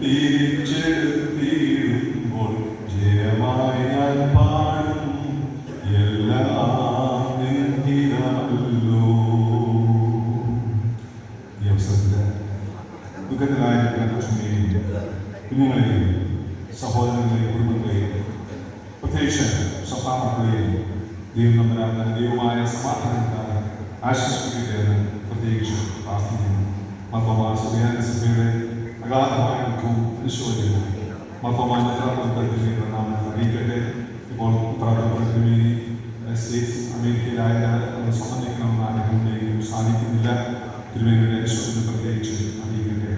തിരിച്ചെടുത്തിടുമ്പോൾ ജയമായി ഞാൻ പാടും. എല്ലാം നിന്ദിരമല്ലോ ഈ അവസരത്തിൽ ലക്ഷ്മിയെയും കുഞ്ഞുങ്ങളെയും സഹോദരങ്ങളെയും കുടുംബങ്ങളെയും പ്രത്യേകിച്ച് സഭാമക്കളെയും ദൈവം നമ്പരാകുന്ന ദൈവമായ സമാധാനത്താൽ ആശ്വസിപ്പിക്കട്ടെ എന്ന് പ്രത്യേകിച്ച് പ്രാർത്ഥിക്കുന്നു. മർത്തോമാ സുബിയാന സഭയുടെ അഗാധമായ ദുഃഖവും അനുശോചനവും മർത്തോമാ നേതൃത്വത്തിൽ നാം അറിയിക്കട്ടെ ഇപ്പോൾ ഉത്തരവാദിത്തത്തിന് സ്റ്റേറ്റ്സ് അമേരിക്കയിലായ സംബന്ധിക്കണമെന്ന് ആഗ്രഹമുണ്ടെങ്കിലും സാധിക്കുന്നില്ല തിരുവേദിയുടെ അനുശോചനം പ്രത്യേകിച്ച് അറിയിക്കട്ടെ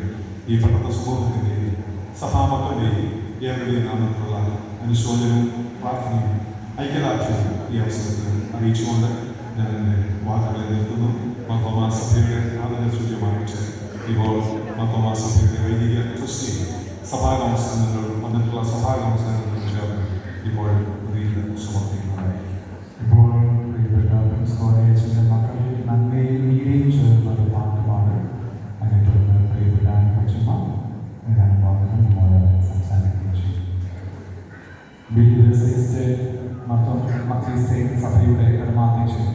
ഈ പട്ടത്ത സമൂഹത്തിന്റെയും സഭാമക്കളുടെയും ഏവരുടെയും നാമത്തിലുള്ള അനുശോചനവും പ്രാർത്ഥനയും ഐക്യദാർഢ്യവും ഈ അവസരത്തിൽ അറിയിച്ചുകൊണ്ട് ഞാൻ എന്റെ വാക്കുകളെ നിർത്തുന്നു സഭാ കൗൺസിലങ്ങൾ വന്നിട്ടുള്ള സഭാ ചേർന്ന് ഇപ്പോൾ വീട് സമർപ്പിക്കുന്നതായിരിക്കും ഇപ്പോൾ കോളേജിന്റെ മക്കൾ നന്മയും നീതിയും ചേർന്ന ഒരു പാട്ട് പാടും അതിനെ തുടർന്ന് പ്രിയപ്പെട്ട കൊച്ചുമ്മ ഏതാനും വാക്കുകൾ നമ്മോട് സംസാരിക്കുകയും ചെയ്യും. ബില്ല് മൊത്തം മധ്യസ്ഥ സഭയുടെ പരമാധ്യക്ഷൻ